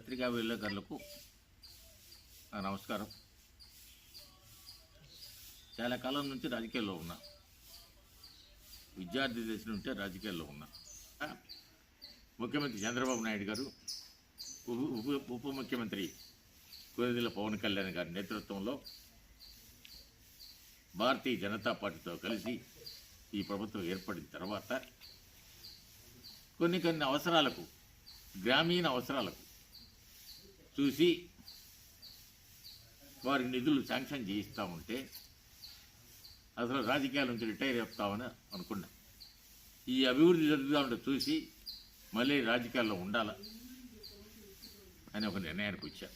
పత్రికా విలేకరులకు నమస్కారం. చాలా కాలం నుంచి రాజకీయాల్లో ఉన్నా. విద్యార్థి దశ నుంచే రాజకీయాల్లో ఉన్నా. ముఖ్యమంత్రి చంద్రబాబు నాయుడు గారు ఉప ఉప- ఉప ముఖ్యమంత్రి కోదిల పవన్ కళ్యాణ్ గారి నేతృత్వంలో భారతీయ జనతా పార్టీతో కలిసి ఈ ప్రభుత్వం ఏర్పడిన తర్వాత కొన్ని కొన్ని అవసరాలకు గ్రామీణ అవసరాలకు చూసి వారికి నిధులు శాంక్షన్ చేయిస్తూ ఉంటే అసలు రాజకీయాల నుంచి రిటైర్ అవుతామని అనుకున్నా. ఈ అభివృద్ధి జరుగుతూ ఉంటే చూసి మళ్ళీ రాజకీయాల్లో ఉండాలి అని ఒక నిర్ణయానికి వచ్చా.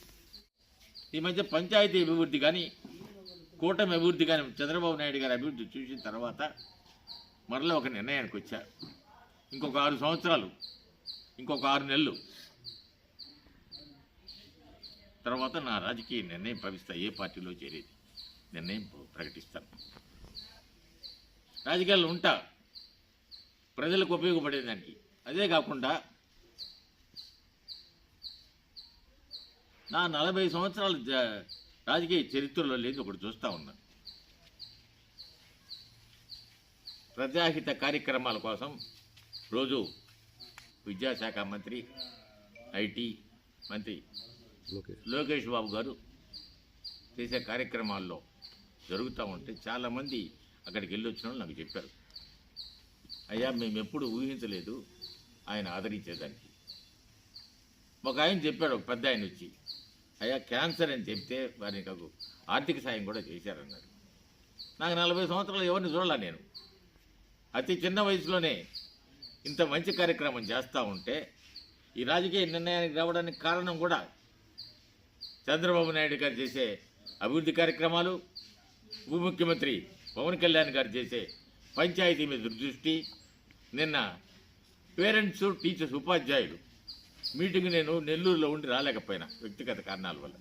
ఈ మధ్య పంచాయతీ అభివృద్ధి కానీ కూటమి అభివృద్ధి కానీ చంద్రబాబు నాయుడు గారి అభివృద్ధి చూసిన తర్వాత మరలా ఒక నిర్ణయానికి వచ్చా. ఇంకొక ఆరు సంవత్సరాలు ఇంకొక ఆరు నెలలు తర్వాత నా రాజకీయ నిర్ణయం భవిస్తా ఏ పార్టీలో చేరేది? నిర్ణయం ప్రకటిస్తాను. రాజకీయాల్లో ఉంటా. ప్రజలకు ఉపయోగపడేదానికి. అదే కాకుండా నా నలభై సంవత్సరాల రాజకీయ చరిత్రలో లేదు ఒకటి చూస్తూ ఉన్నా. ప్రజాహిత కార్యక్రమాల కోసం రోజు విద్యాశాఖ మంత్రి ఐటీ మంత్రి లోకేష్. బాబు గారు చేసే కార్యక్రమాల్లో జరుగుతూ ఉంటే చాలామంది అక్కడికి వెళ్ళి వచ్చిన వాళ్ళు నాకు చెప్పారు. అయ్యా మేము ఎప్పుడు ఊహించలేదు ఆయన ఆదరించేదానికి. ఒక ఆయన చెప్పాడు ఒక పెద్ద ఆయన వచ్చి అయ్యా క్యాన్సర్ అని చెప్తే వారికి నాకు ఆర్థిక సాయం కూడా చేశారన్నారు. నాకు నలభై సంవత్సరాలు ఎవరిని చూడాల నేను. అతి చిన్న వయసులోనే ఇంత మంచి కార్యక్రమం చేస్తూ ఉంటే ఈ రాజకీయ నిర్ణయానికి రావడానికి కారణం కూడా చంద్రబాబు నాయుడు గారు చేసే అభివృద్ధి కార్యక్రమాలు ఉప ముఖ్యమంత్రి పవన్ కళ్యాణ్ గారు చేసే పంచాయతీ మీద దృష్టి నిన్న పేరెంట్స్ టీచర్స్ ఉపాధ్యాయులు మీటింగ్ నేను నెల్లూరులో ఉండి రాలేకపోయినా వ్యక్తిగత కారణాల వల్ల.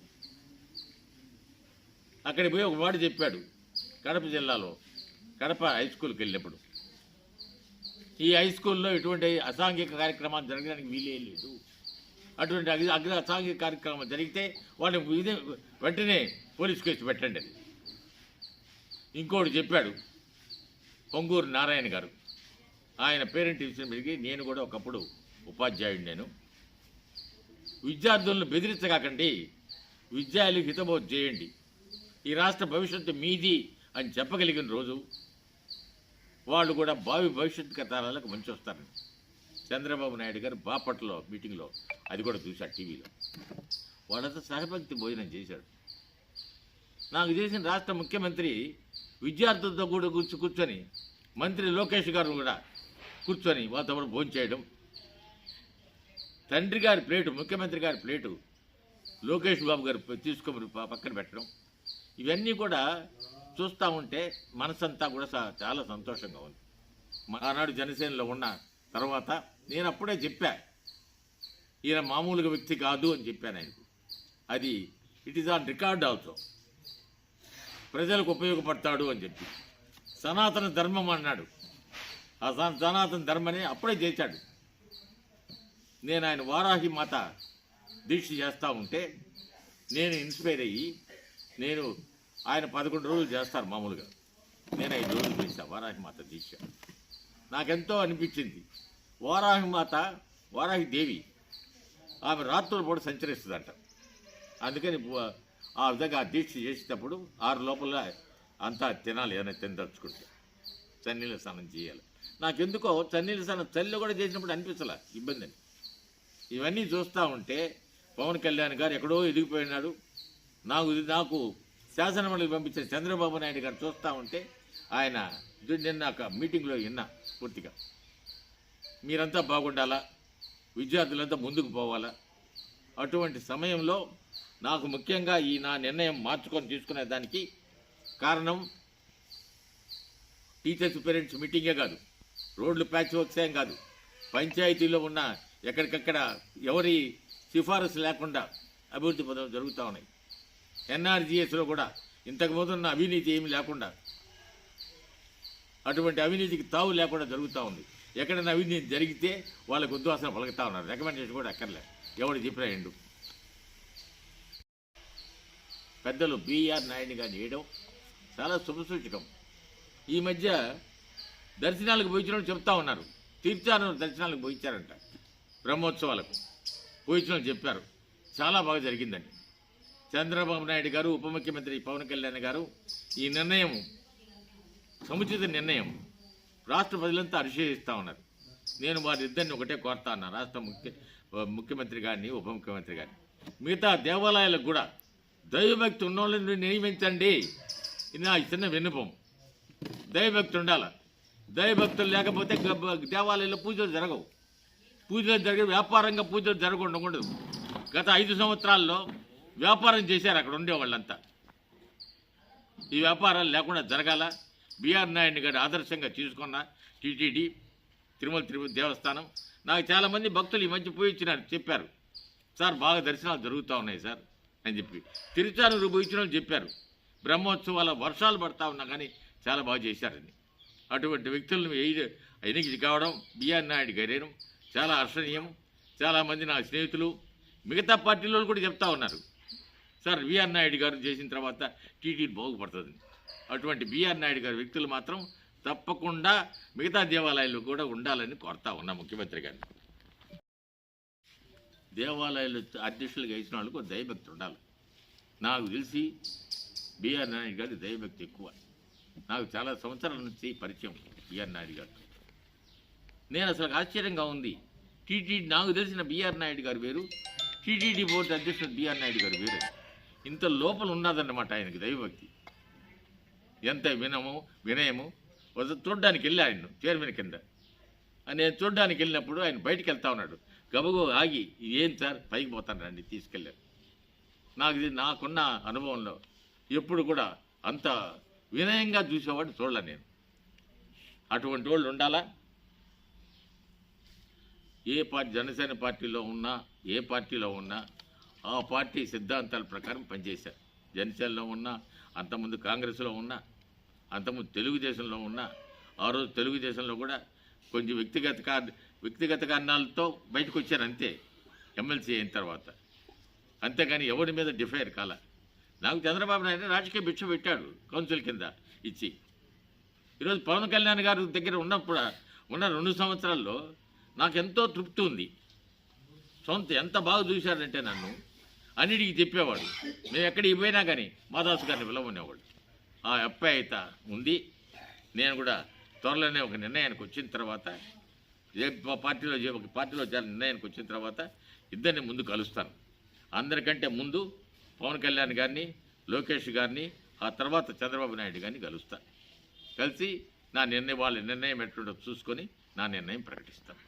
అక్కడికి పోయి ఒక వాడు చెప్పాడు కడప జిల్లాలో కడప హై స్కూల్కి వెళ్ళినప్పుడు ఈ హై స్కూల్లో ఎటువంటి అసాంఘిక కార్యక్రమాలు జరగడానికి వీలే లేదు. అటువంటి అగ్ని అగ్ని అసాంఘిక కార్యక్రమం జరిగితే వాళ్ళని ఇదే వెంటనే పోలీస్ కేసు పెట్టండి ఇంకోటి చెప్పాడు పొంగూరు నారాయణ గారు. ఆయన పేరెంట్ విషయం పెరిగి నేను కూడా ఒకప్పుడు ఉపాధ్యాయుడు నేను. విద్యార్థులను బెదిరించకాకండి విద్యార్థులు హితబోధ చేయండి. ఈ రాష్ట్ర భవిష్యత్తు మీది అని చెప్పగలిగిన రోజు వాళ్ళు కూడా భావి భవిష్యత్తు తరాలకు మంచి వస్తారని చంద్రబాబు నాయుడు గారు బాపట్లలో మీటింగ్లో అది కూడా చూశాడు టీవీలో. వాళ్ళంతా సహభక్తి భోజనం చేశాడు. నాకు చేసిన రాష్ట్ర ముఖ్యమంత్రి విద్యార్థులతో కూడా కూర్చు కూర్చొని మంత్రి లోకేష్ గారు కూడా కూర్చొని వాళ్ళతో కూడా భోజనం చేయడం. తండ్రి గారి ప్లేటు ముఖ్యమంత్రి గారి ప్లేటు లోకేష్ బాబు గారు తీసుకొని పక్కన పెట్టడం. ఇవన్నీ కూడా చూస్తూ ఉంటే మనసంతా కూడా చాలా సంతోషంగా ఉంది. మా- ఆనాడు జనసేనలో ఉన్న తర్వాత నేను అప్పుడే చెప్పా ఈయన మామూలుగా వ్యక్తి కాదు అని చెప్పాను ఆయనకు. అది it is on record also ప్రజలకు ఉపయోగపడతాడు అని చెప్పి. సనాతన ధర్మం అన్నాడు. ఆ సన- సనాతన ధర్మని అప్పుడే చేశాడు. నేను ఆయన వారాహి మాత దీక్ష చేస్తూ ఉంటే నేను ఇన్స్పైర్ అయ్యి నేను ఆయన పదకొండు రోజులు చేస్తారు మామూలుగా. నేను ఐదు రోజులు చేశాను వారాహి మాత దీక్ష. నాకెంతో అనిపించింది. వారాహి మాత వారాహి దేవి ఆమె రాత్రుల పూట సంచరిస్తుందంట. అందుకని ఆ విధంగా ఆ దీక్ష చేసేటప్పుడు ఆరు లోపల అంతా తినాలి ఏమైనా తినదలుచుకుంటే చన్నీళ్ళ స్నానం చేయాలి. నాకెందుకో చన్నీళ్ళ స్నానం చల్లి కూడా చేసినప్పుడు అనిపించలే ఇబ్బంది అని. ఇవన్నీ చూస్తూ ఉంటే పవన్ కళ్యాణ్ గారు ఎక్కడో ఎదిగిపోయినాడు. నాకు నాకు శాసనమండలికి పంపించిన చంద్రబాబు నాయుడు గారు చూస్తూ ఉంటే ఆయన నిన్న ఒక మీటింగ్లో విన్నా పూర్తిగా. మీరంతా బాగుండాలా? విద్యార్థులంతా ముందుకు పోవాలా? అటువంటి సమయంలో నాకు ముఖ్యంగా ఈ నా నిర్ణయం మార్చుకొని తీసుకునే దానికి కారణం టీచర్స్ పేరెంట్స్ మీటింగే కాదు. రోడ్లు ప్యాచ్ వర్క్స్ ఏం కాదు. పంచాయతీలో ఉన్న ఎక్కడికక్కడ ఎవరి సిఫారసు లేకుండా అభివృద్ధి పదం జరుగుతూ ఉన్నాయి. ఎన్ఆర్జీఎస్లో కూడా ఇంతకుముందు ఉన్న అవినీతి ఏమి లేకుండా అటువంటి అవినీతికి తావు లేకుండా జరుగుతూ ఉంది. ఎక్కడైనా అవినీతి జరిగితే వాళ్ళకు ఉద్వాసన పలుకుతా ఉన్నారు. రికమెండేషన్ కూడా అక్కర్లే ఎవడు చెప్పినా ఎండు పెద్దలు బిఆర్ నాయుడు గారిని వేయడం చాలా శుభసూచకం. ఈ మధ్య దర్శనాలకు పోయించడం చెప్తా ఉన్నారు. తీర్థాను దర్శనాలకు పోయించారంట. బ్రహ్మోత్సవాలకు పోయించడం చెప్పారు. చాలా బాగా జరిగిందని. చంద్రబాబు నాయుడు గారు ఉప ముఖ్యమంత్రి పవన్ కళ్యాణ్ గారు ఈ నిర్ణయం సముచిత నిర్ణయం రాష్ట్ర ప్రజలంతా అరిశేయిస్తూ ఉన్నారు. నేను వారిద్దరిని ఒకటే కోరుతా ఉన్నా. రాష్ట్ర ముఖ్య ముఖ్యమంత్రి గారిని ఉప ముఖ్యమంత్రి గారిని. మిగతా దేవాలయాలకు కూడా దైవభక్తి ఉన్నోళ్ళని నియమించండి. ఇది నా చిన్న విన్నపం. దైవభక్తి ఉండాలి. దైవభక్తులు లేకపోతే దేవాలయంలో పూజలు జరగవు. పూజలు జరిగే వ్యాపారంగా పూజలు జరగకుండా గత ఐదు సంవత్సరాల్లో వ్యాపారం చేశారు అక్కడ ఉండే వాళ్ళంతా ఈ వ్యాపారాలు లేకుండా జరగాల. బిఆర్ నాయుడు గారి ఆదర్శంగా తీసుకున్న టీటీడీ తిరుమల తిరుపతి దేవస్థానం. నాకు చాలామంది భక్తులు ఈ మధ్య పోయి ఇచ్చినారు చెప్పారు. సార్ బాగా దర్శనాలు జరుగుతూ ఉన్నాయి సార్ అని చెప్పి. తిరుచానూరు పోయి చెప్పారు. బ్రహ్మోత్సవాల వర్షాలు పడతా ఉన్నా కానీ చాలా బాగా చేశారని. అటువంటి వ్యక్తులను ఏది ఎన్నిక కావడం బిఆర్ నాయుడు గారు చాలా హర్షణీయం. చాలామంది నా స్నేహితులు. మిగతా పార్టీలో కూడా చెప్తా ఉన్నారు. సార్ విఆర్ నాయుడు గారు చేసిన తర్వాత టీటీడీ బాగుపడుతుంది అటువంటి బిఆర్ నాయుడు గారి వ్యక్తులు మాత్రం తప్పకుండా మిగతా దేవాలయాలు కూడా ఉండాలని కోరుతా ఉన్నా ముఖ్యమంత్రి గారిని దేవాలయాలు అధ్యక్షులుగా ఇచ్చిన వాళ్ళకు దైవభక్తి ఉండాలి. నాకు తెలిసి బిఆర్ నాయుడు గారి దైవభక్తి ఎక్కువ. నాకు చాలా సంవత్సరాల నుంచి పరిచయం బిఆర్ నాయుడు గారు. నేను అసలు ఆశ్చర్యంగా ఉంది. టీటీడీ నాకు తెలిసిన బిఆర్ నాయుడు గారు వేరు టీటీడీ బోర్డు అధ్యక్షుడు బిఆర్ నాయుడు గారు వేరు. ఇంత లోపల ఉన్నదన్నమాట ఆయనకి దైవభక్తి. ఎంత వినము వినయము? చూడ్డానికి వెళ్ళి ఆయన చైర్మన్ కింద. నేను చూడ్డానికి వెళ్ళినప్పుడు ఆయన బయటికి వెళ్తా ఉన్నాడు. గబగో ఆగి ఏం సార్? పైకి పోతాను రండి తీసుకెళ్ళారు. నాకు ఇది నాకున్న అనుభవంలో ఎప్పుడు కూడా అంత వినయంగా చూసేవాడు చూడలే నేను. అటువంటి వాళ్ళు ఉండాలా? ఏ పార్టీ జనసేన పార్టీలో ఉన్నా ఏ పార్టీలో ఉన్నా ఆ పార్టీ సిద్ధాంతాల ప్రకారం పనిచేశారు. జనసేనలో ఉన్నా అంతకుముందు కాంగ్రెస్లో ఉన్నా అంతకుముందు తెలుగుదేశంలో ఉన్న ఆ రోజు తెలుగుదేశంలో కూడా కొంచెం వ్యక్తిగత కా- వ్యక్తిగత కారణాలతో బయటకు వచ్చారు అంతే ఎమ్మెల్సీ అయిన తర్వాత. అంతేగాని ఎవరి మీద డిఫైర్ కాల. నాకు చంద్రబాబు నాయుడు రాజకీయ భిక్ష పెట్టాడు కౌన్సిల్ కింద ఇచ్చి. ఈరోజు పవన్ కళ్యాణ్ గారి దగ్గర ఉన్నప్పుడు ఉన్న రెండు సంవత్సరాల్లో నాకు ఎంతో తృప్తి ఉంది. సొంత ఎంత బాగా చూశారంటే నన్ను అన్నిటికీ చెప్పేవాడు. మేము ఎక్కడికి పోయినా కానీ మాదాసు గారిని పిలవనేవాడు ఆ అప్యాయత ఉంది. నేను కూడా త్వరలోనే ఒక నిర్ణయానికి వచ్చిన తర్వాత ఏ పార్టీలో ఒక పార్టీలో చేర నిర్ణయానికి వచ్చిన తర్వాత ఇద్దరిని ముందు కలుస్తాను. అందరికంటే ముందు పవన్ కళ్యాణ్ గారిని లోకేష్ గారిని ఆ తర్వాత చంద్రబాబు నాయుడు గారిని కలుస్తాను కలిసి నా నిర్ణయం వాళ్ళ నిర్ణయం ఎట్లుండో చూసుకొని నా నిర్ణయం ప్రకటిస్తాను.